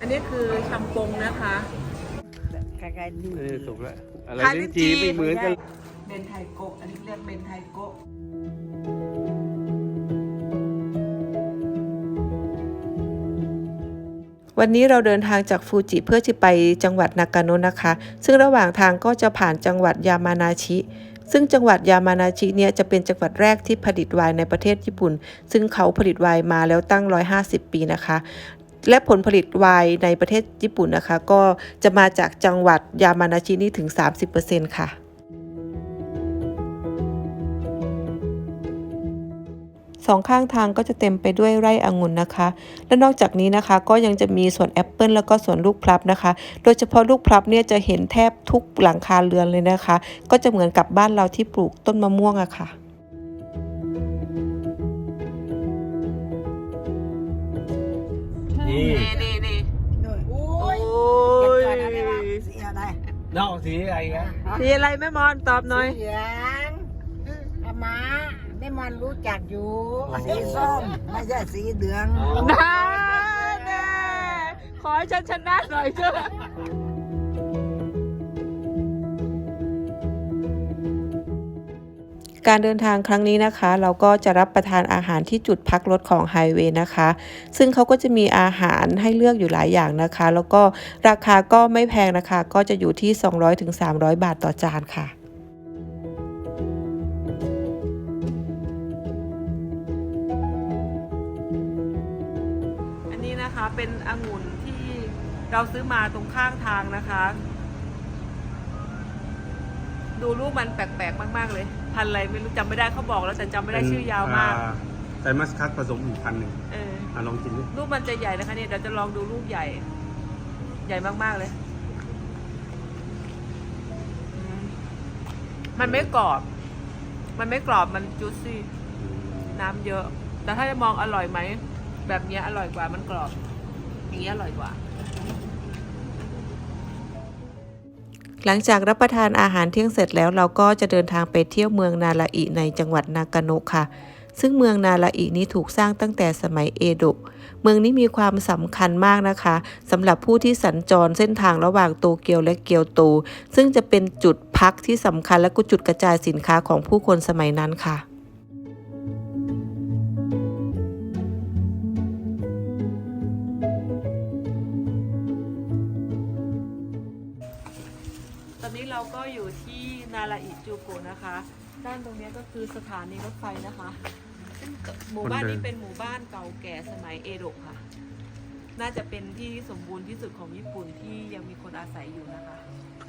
อันนี้คือชำปงนะคะคล้ายๆดีเออสุกแล้วอะไรคล้ายลิ้นลิ้นจี่จีไม่เหมือนกันเบนไทโกะอันนี้เรียกเบนไทโกะวันนี้เราเดินทางจากฟูจิเพื่อจะไปจังหวัดนากาโนะนะคะ ซึ่งระหว่างทางก็จะผ่านจังหวัดยามานาชิ ซึ่งจังหวัดยามานาชิเนี่ยจะเป็นจังหวัดแรกที่ผลิตไวน์ในประเทศญี่ปุ่น ซึ่งเขาผลิตไวน์มาแล้วตั้ง 150 ปีนะคะ และผลผลิตไวน์ในประเทศญี่ปุ่นนะคะ ก็จะมาจากจังหวัดยามานาชินี่ถึง 30%ค่ะสองข้างทางก็จะเต็มไปด้วยไร่องุ่นนะคะ และนอกจากนี้นะคะก็ยังจะมีสวนแอปเปิลแล้วก็สวนลูกพลับนะคะ โดยเฉพาะลูกพลับเนี่ยจะเห็นแทบทุกหลังคาเรือนเลยนะคะ ก็จะเหมือนกับบ้านเราที่ปลูกต้นมะม่วงอะค่ะ นี่นี่นี่ด้วยโอ้โอ้ยยเกิดอะไรวะสีอะไรนอกสีอะไรนะสีอะไรแม่มอนตอบหน่อยสีเหลืองอามาแม่มันรู้จักอยู่สีส้มไม่ใช่สีเหลืองนะแน่ขอให้ฉันชนะหน่อยเถอะ การเดินทางครั้งนี้นะคะ เราก็จะรับประทานอาหารที่จุดพักรถของไฮเวย์นะคะ ซึ่งเขาก็จะมีอาหารให้เลือกอยู่หลายอย่างนะคะ แล้วก็ราคาก็ไม่แพงนะคะ ก็จะอยู่ที่ 200-300 บาทต่อจานค่ะอันนี้นะคะเป็นองุ่นที่เราซื้อมาตรงข้างทางนะคะ ดูรูปมันแปลกๆมากๆเลย พันธุ์อะไรไม่รู้จำไม่ได้เขาบอกแล้วแต่จำไม่ได้ชื่อยาวมากไซมัสคัสผสมอีกพันหนึ่งเอออะลองกินดิรูปมันจะใหญ่นะคะเนี่ยเดี๋ยวจะลองดูรูปใหญ่ ใหญ่มากๆเลยอืมมันไม่กรอบ มันไม่กรอบมันจุดซี่ น้ำเยอะ แต่ถ้าจะมองอร่อยไหม แบบเนี้ยอร่อยกว่ามันกรอบ อย่างเงี้ยอร่อยกว่า หลังจากรับประทานอาหารเที่ยงเสร็จแล้วเราก็จะเดินทางไปเที่ยวเมืองนาราอิในจังหวัดนากาโนะค่ะ ซึ่งเมืองนาราอินี้ถูกสร้างตั้งแต่สมัยเอโดะเมืองนี้มีความสำคัญมากนะคะสำหรับผู้ที่สัญจรเส้นทางระหว่างโตเกียวและเกียวโต ซึ่งจะเป็นจุดพักที่สำคัญและก็จุดกระจายสินค้าของผู้คนสมัยนั้นค่ะ นะคะ ด้านตรงเนี้ยก็คือสถานีรถไฟนะคะซึ่งหมู่บ้านนี้เป็นหมู่บ้านเก่าแก่สมัยเอโดะค่ะ น่าจะเป็นที่สมบูรณ์ที่สุดของญี่ปุ่นที่ยังมีคนอาศัยอยู่นะคะ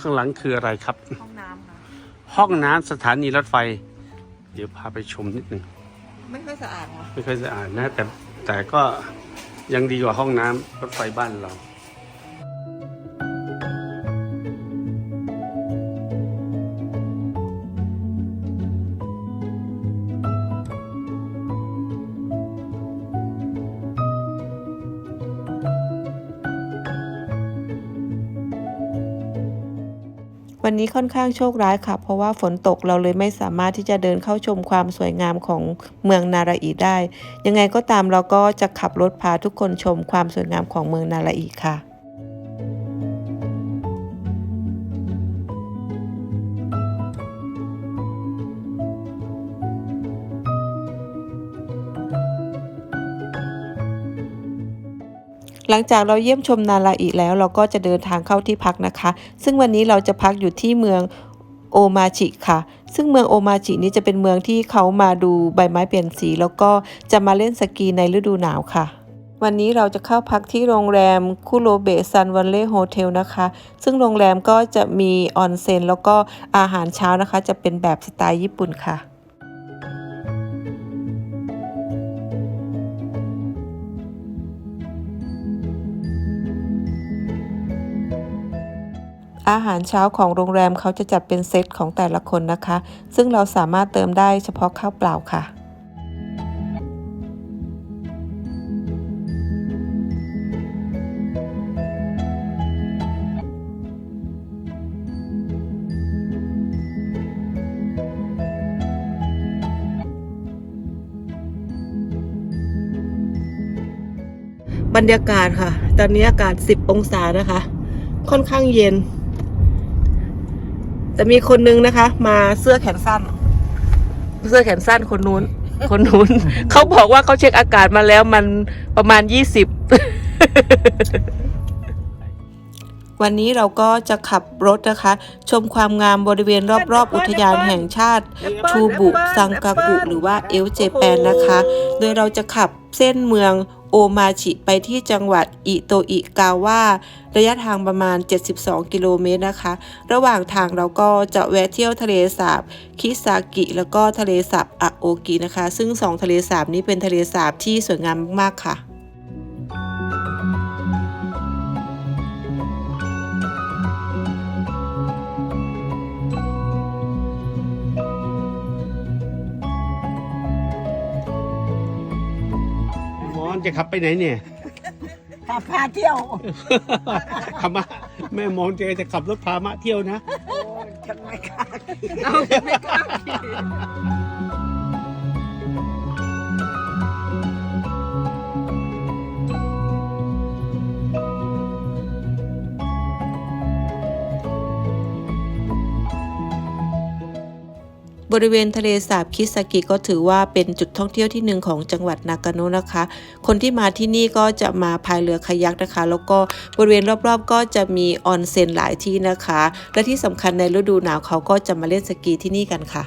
ข้างหลังคืออะไรครับ ห้องน้ำค่ะ ห้องน้ำสถานีรถไฟ เดี๋ยวพาไปชมนิดหนึ่ง ไม่ค่อยสะอาดค่ะ ไม่ค่อยสะอาดนะแต่แต่ก็ยังดีกว่าห้องน้ำรถไฟบ้านเรา วันนี้ค่อนข้างโชคร้ายค่ะ เพราะว่าฝนตกเราเลยไม่สามารถที่จะเดินเข้าชมความสวยงามของเมืองนาราอิได้ ยังไงก็ตามเราก็จะขับรถพาทุกคนชมความสวยงามของเมืองนาราอิค่ะ หลังจากเราเยี่ยมชมนาราอิแล้ว เราก็จะเดินทางเข้าที่พักนะคะ ซึ่งวันนี้เราจะพักอยู่ที่เมืองโอมาจิค่ะ ซึ่งเมืองโอมาจินี้จะเป็นเมืองที่เขามาดูใบไม้เปลี่ยนสี แล้วก็จะมาเล่นสกีในฤดูหนาวค่ะ วันนี้เราจะเข้าพักที่โรงแรมคุโรเบะซันวันเล่โฮเทลนะคะ ซึ่งโรงแรมก็จะมีออนเซ็นแล้วก็อาหารเช้านะคะ จะเป็นแบบสไตล์ญี่ปุ่นค่ะ อาหารเช้าของโรงแรมเขาจะจัดเป็นเซตของแต่ละคนนะคะ ซึ่งเราสามารถเติมได้เฉพาะข้าวเปล่าค่ะบรรยากาศค่ะ ตอนนี้อากาศ 10 องศานะคะ ค่อนข้างเย็น แต่มีคนนึงนะคะ มาเสื้อแขนสั้น เสื้อแขนสั้นคนนู้น คนนู้น เขาบอกว่าเขาเช็คอากาศมาแล้วมันประมาณ20วันนี้เราก็จะขับรถนะคะ ชมความงามบริเวณรอบๆ อุทยานแห่งชาติ ชูบุ ซังกากุ หรือว่าเอลเจแปนนะคะ โดยเราจะขับเส้นเมือง โอมาชิไปที่จังหวัดอิโตอิกาวาระยะทางประมาณ 72 กิโลเมตรนะคะ ระหว่างทางเราก็จะแวะเที่ยวทะเลสาบคิซากิ แล้วก็ทะเลสาบอะโอกินะคะ ซึ่งสองทะเลสาบนี้เป็นทะเลสาบที่สวยงามมากๆค่ะ จะขับไปไหนเนี่ยขับพาเที่ยวขับมาแม่มองเจจะขับรถพามะเที่ยวนะ โอ้ยฉันไม่กล้าขี่ บริเวณทะเลสาบคิซากิก็ถือว่าเป็นจุดท่องเที่ยวที่หนึ่งของจังหวัดนากาโนะนะคะ คนที่มาที่นี่ก็จะมาพายเรือคายักนะคะ แล้วก็บริเวณรอบๆ ก็จะมีออนเซ็นหลายที่นะคะ และที่สำคัญในฤดูหนาวเขาก็จะมาเล่นสกีที่นี่กันค่ะ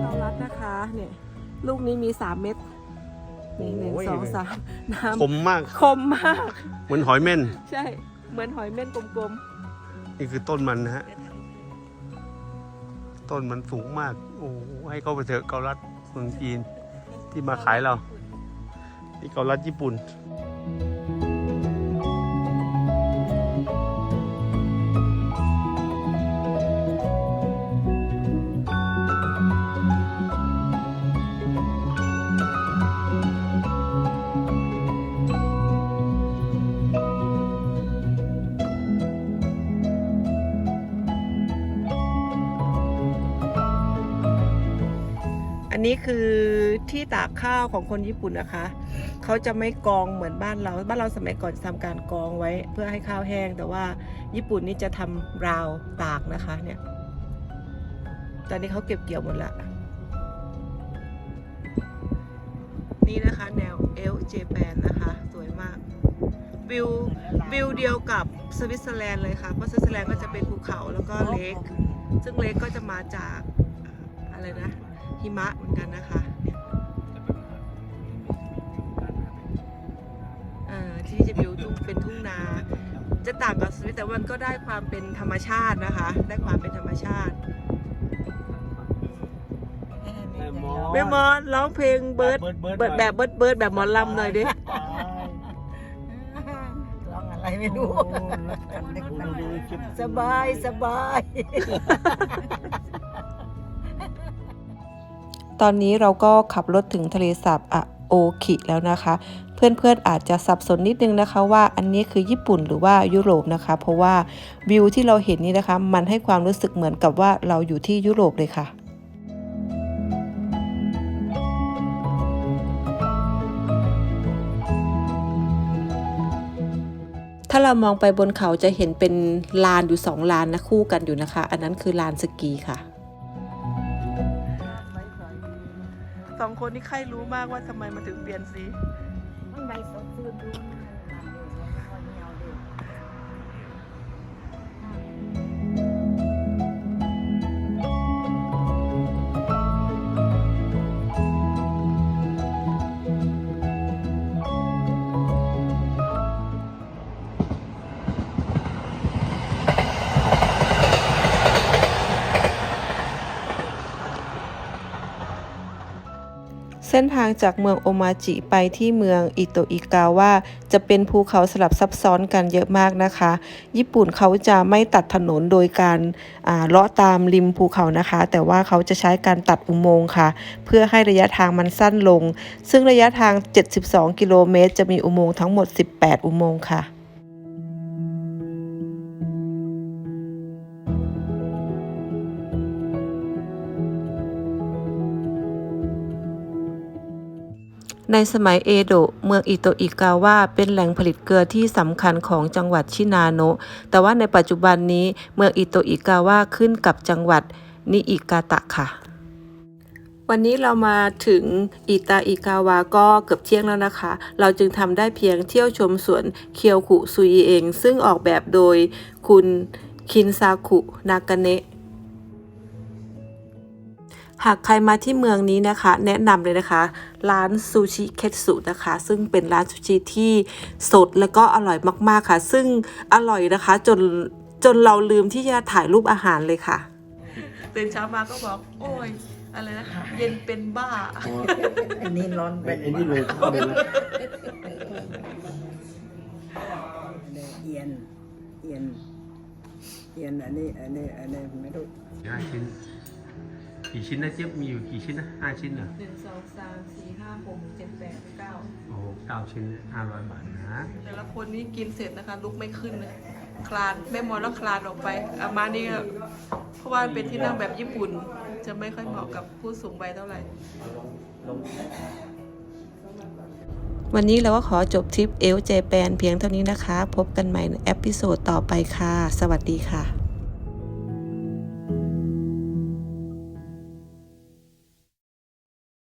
เรารัดนะคะเนี่ยลูกนี้มี 3 เม็ด นึ่งหนึ่งโอ้ยสองสามน้ำคมมาก คมมาก เหมือนหอยเม่น ใช่ เหมือนหอยเม่นกลมนี่คือต้นมันนะฮะ ต้นมันสูงมาก โอ้โหให้เขาไปเถอะเกาลัดเมืองจีนที่มาขายเรา นี่เกาลัดญี่ปุ่น นี้คือที่ตากข้าวของคนญี่ปุ่นนะคะ เขาจะไม่กองเหมือนบ้านเรา บ้านเราสมัยก่อนจะทำการกองไว้เพื่อให้ข้าวแห้ง แต่ว่าญี่ปุ่นนี่จะทำราวตากนะคะเนี่ย ตอนนี้เขาเก็บเกี่ยวหมดละ นี่นะคะแนวเอลเจแปนนะคะ สวยมาก วิววิวเดียวกับสวิตเซอร์แลนด์เลยค่ะ เพราะสวิตเซอร์แลนด์ก็จะเป็นภูเขาแล้วก็เลคซึ่งเลคก็จะมาจากอะไรนะ หิมะเหมือนกันนะคะเนี่ยอ่าที่นี่จะวิวทุ่งเป็นทุ่งนา จะต่างกับสวิตแต่มันก็ได้ความเป็นธรรมชาตินะคะ ได้ความเป็นธรรมชาติแม่มอนร้องเพลงเบิร์ดเบิร์ดแบบเบิร์ดเบิร์ดแบบหมอลำหน่อยดิร้องอะไรไม่รู้สบายสบาย ตอนนี้เราก็ขับรถถึงทะเลสาบอะโอคิแล้วนะคะ เพื่อนๆอาจจะสับสนนิดนึงนะคะว่าอันนี้คือญี่ปุ่นหรือว่ายุโรปนะคะ เพราะว่าวิวที่เราเห็นนี่นะคะ มันให้ความรู้สึกเหมือนกับว่าเราอยู่ที่ยุโรปเลยค่ะถ้าเรามองไปบนเขาจะเห็นเป็นลานอยู่สองลานนะคู่กันอยู่นะคะ อันนั้นคือลานสกีค่ะ สองคนนี้ใครรู้มากว่าทำไมมันถึงเปลี่ยนสี มันใบสดชื่นดู ส้นทางจากเมืองโอมาจิไปที่เมืองอิโตอิกาวาจะเป็นภูเขาสลับซับซ้อนกันเยอะมากนะคะ ญี่ปุ่นเขาจะไม่ตัดถนนโดยการเลาะตามริมภูเขานะคะ แต่ว่าเขาจะใช้การตัดอุโมงค์ค่ะ เพื่อให้ระยะทางมันสั้นลง ซึ่งระยะทาง 72 กิโลเมตร จะมีอุโมงค์ทั้งหมด 18 อุโมงค์ค่ะ ในสมัยเอโดะเมืองอิโตอิกาวะเป็นแหล่งผลิตเกลือที่สำคัญของจังหวัดชินาโนะแต่ว่าในปัจจุบันนี้เมืองอิโตอิกาวะขึ้นกับจังหวัดนิอิกาตะค่ะ วันนี้เรามาถึงอิตาอิกาวะก็เกือบเที่ยงแล้วนะคะ เราจึงทำได้เพียงเที่ยวชมสวนเคียวคุซุยเอง ซึ่งออกแบบโดยคุณคินซาคุนากาเนะ หากใครมาที่เมืองนี้นะคะ แนะนำเลยนะคะ ร้านซูชิเคตสุนะคะ ซึ่งเป็นร้านซูชิที่สดแล้วก็อร่อยมากๆค่ะ ซึ่งอร่อยนะคะจนจนเราลืมที่จะถ่ายรูปอาหารเลยค่ะตื่นเช้ามาก็บอก โอ้ยอะไรนะเย็นเป็นบ้า อันนี้ร้อนไปไอ้นี่เลยเข้าเลยนะเอียนเอียนเอียนอันนี้อันนี้อันนี้ไม่รู้ห้าชิ้น กี่ชิ้นนะเจี๊ยบมีอยู่กี่ชิ้นนะห้าชิ้นเหรอหนึ่งสองสามสี่ห้าหกเจ็ดแปดเก้าโอ้โหเก้าชิ้นห้าร้อยบาทนะแต่ละคนนี่กินเสร็จนะคะ ลุกไม่ขึ้นเลยคลานแม่มอนแล้วคลานออกไปอามานี่ก็เพราะว่าเป็นที่นั่งแบบญี่ปุ่น จะไม่ค่อยเหมาะกับผู้สูงวัยเท่าไหร่ วันนี้เราก็ขอจบทริปเอลเจแปนเพียงเท่านี้นะคะ พบกันใหม่ในเอพิโซดต่อไปค่ะ สวัสดีค่ะ